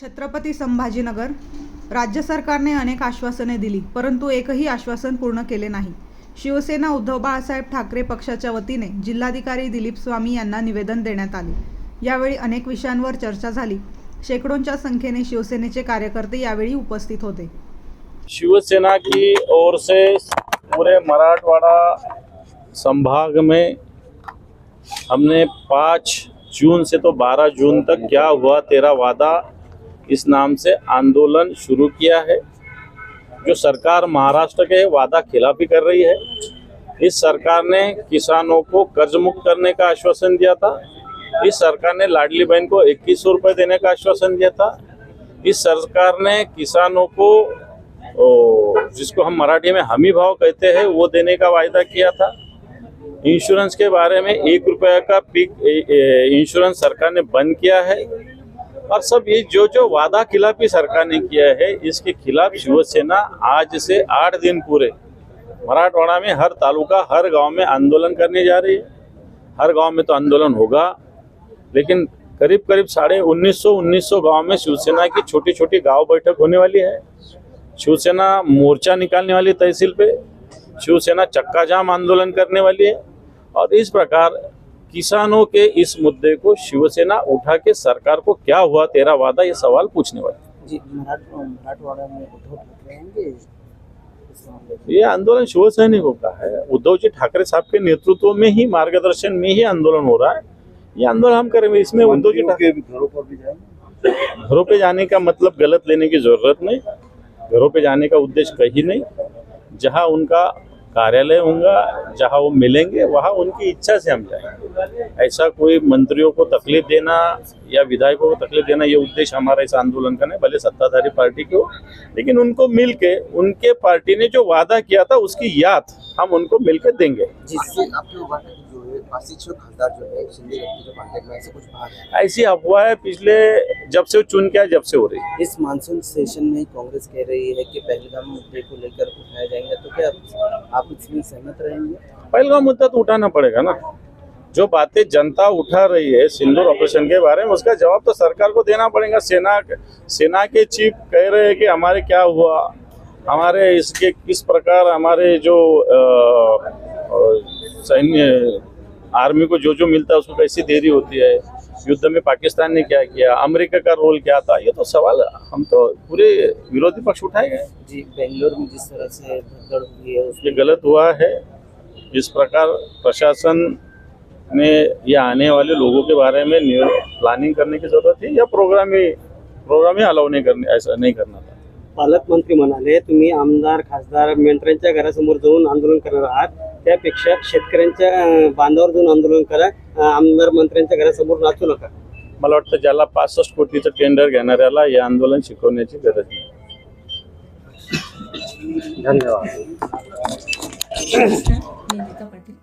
छत्रपती संभाजीनगर राज्य सरकारने अनेक आश्वासने दिली परंतु एकही आश्वासन पूर्ण केले नाही. शिवसेना उद्धव बाळासाहेब ठाकरे पक्षाच्या वतीने जिल्हाधिकारी दिलीप स्वामी यांना निवेदन देण्यात आले. यावेळी अनेक विषयांवर चर्चा झाली. शेकडोंच्या संख्येने शिवसेनेचे कार्यकर्ते यावेळी उपस्थित होते. शिवसेना की ओर से पूरे मराठवाड़ा संभाग में हमने पाँच जून से तो बारह जून तक क्या हुआ तेरा वादा इस नाम से आंदोलन शुरू किया है। जो सरकार महाराष्ट्र के वादा खिलाफी कर रही है, इस सरकार ने किसानों को कर्ज मुक्त करने का आश्वासन दिया था। इस सरकार ने लाडली बहन को इक्कीस सौ देने का आश्वासन दिया था। इस सरकार ने किसानों को जिसको हम मराठी में हमी भाव कहते हैं, वो देने का वायदा किया था। इंश्योरेंस के बारे में एक रुपया का पीक इंश्योरेंस सरकार ने बंद किया है। और सब ये जो जो वादा खिलाफी सरकार ने किया है, इसके खिलाफ शिवसेना आज से आठ दिन पूरे मराठवाड़ा में हर तालुका, हर गाँव में आंदोलन करने जा रही है। हर गाँव में तो आंदोलन होगा, लेकिन करीब करीब साढ़े उन्नीस सौ उन्नीस सौ गाँव में शिवसेना की छोटी छोटी गाँव बैठक होने वाली है। शिवसेना मोर्चा निकालने वाली तहसील पे, शिवसेना चक्का जाम आंदोलन करने वाली है। और इस प्रकार किसानों के इस मुद्दे को शिवसेना उठा के सरकार को क्या हुआ तेरा वादा ये सवाल पूछने वाली। है। जी मराठवाड़ा में। ये आंदोलन शिवसैनिकों का है। उद्धव जी ठाकरे साहब के नेतृत्व में ही मार्गदर्शन में ही आंदोलन हो रहा है। ये आंदोलन हम करेंगे इसमें उद्धव जी ठाकरे घरों पर भी जाएँगे? घरों पे जाने का मतलब गलत लेने की ज़रूरत नहीं। घरों पे जाने का उद्देश्य कहीं नहीं। जहाँ उनका कार्यालय होगा जहाँ वो मिलेंगे वहाँ उनकी इच्छा से हम जाएँगे। ऐसा कोई मंत्रियों को तकलीफ़ देना या विधायकों को तकलीफ़ देना ये उद्देश्य हमारा इस आंदोलन का नहीं भले सत्ताधारी पार्टी की हो लेकिन उनको मिल के उनके पार्टी ने जो वादा किया था उसकी याद हम उनको मिल के देंगे जो जो है जो में ऐसे कुछ बात ऐसी अफवाह है पिछले जब से चुन के जब से हो रही है। इस मानसून सेशन में कांग्रेस कह रही है कि पहलगाम मुद्दे को लेकर उठाया जाएँगे तो क्या आप इसमें सहमत रहेंगे? पहला मुद्दा तो उठाना पड़ेगा ना। जो बातें जनता उठा रही है सिंदूर ऑपरेशन के बारे में उसका जवाब तो सरकार को देना पड़ेगा। सेना सेना के चीफ कह रहे हैं कि हमारे क्या हुआ हमारे इसके किस प्रकार हमारे जो सैन्य आर्मी को जो जो मिलता है उसको कैसी देरी होती है? युद्ध में पाकिस्तान ने क्या किया? अमेरिका का रोल क्या था? ये तो सवाल हम तो पूरे विरोधी पक्ष उठाए गए। जी बेंगलोर में जिस तरह से भगदड़ हुई है ये गलत हुआ है। इस प्रकार प्रशासन ने ये आने वाले लोगों के बारे में प्लानिंग करने की जरूरत है या प्रोग्राम ही प्रोग्राम ही अलाउ नहीं करने ऐसा नहीं करना था? पालकमंत्री म्हणाले तुम्ही आमदार खासदार मंत्र्यांच्या घरासमोर जाऊन आंदोलन करणार आहात. त्यापेक्षा शेतकऱ्यांच्या बांधावर जाऊन आंदोलन करा. आमदार मंत्र्यांच्या घरासमोर नाचू नका. मला वाटतं ज्याला पासष्ट कोटीचं टेंडर घेणाऱ्याला हे आंदोलन शिकवण्याची गरज नाही. पाटील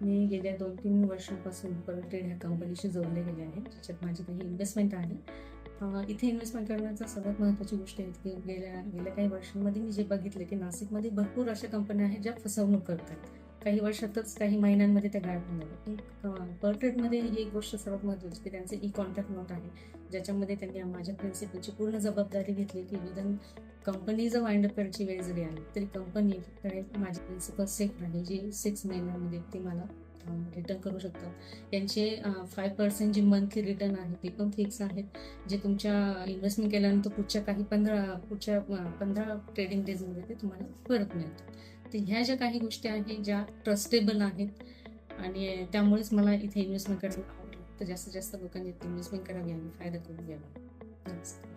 मी गेल्या दोन तीन वर्षांपासून पर्टेड ह्या कंपनीशी जोडले गेले आहे. ज्याच्यात माझी काही इन्व्हेस्टमेंट आहे. इथे इन्व्हेस्टमेंट करण्याचं सगळ्यात महत्त्वाची गोष्ट आहे की गेल्या गेल्या काही वर्षांमध्ये मी जे बघितले की नाशिकमध्ये भरपूर अशा कंपन्या आहेत ज्या फसवणूक करतात. काही वर्षातच काही महिन्यांमध्ये त्या गायब होणार पर्ट्रेटमध्ये ही एक गोष्ट सर्वात महत्त्वाची की त्यांचे ई कॉन्टॅक्ट नोट आहे ज्याच्यामध्ये त्यांनी माझ्या प्रिन्सिपलची पूर्ण जबाबदारी घेतली की विदन कंपनी जर वाइंड अप करायची वेळ जरी आली तरी कंपनी माझी प्रिन्सिपल सेफ राहील जी सिक्स महिन्यामध्ये ती मला रिटर्न करू शकता यांचे फाय पर्सेंट जी मंथली रिटर्न आहे ते पण फिक्स आहेत जे तुमच्या इन्व्हेस्टमेंट केल्यानंतर पुढच्या काही पंधरा पुढच्या पंधरा ट्रेडिंग डेजमध्ये ते तुम्हाला परत मिळतं. तर ह्या ज्या काही गोष्टी आहेत ज्या ट्रस्टेबल आहेत आणि त्यामुळेच मला इथे इन्व्हेस्टमेंट करायला आवडेल. तर जास्तीत जास्त लोकांनी इन्व्हेस्टमेंट करावी आणि फायदा करून घ्यावा. नमस्कार.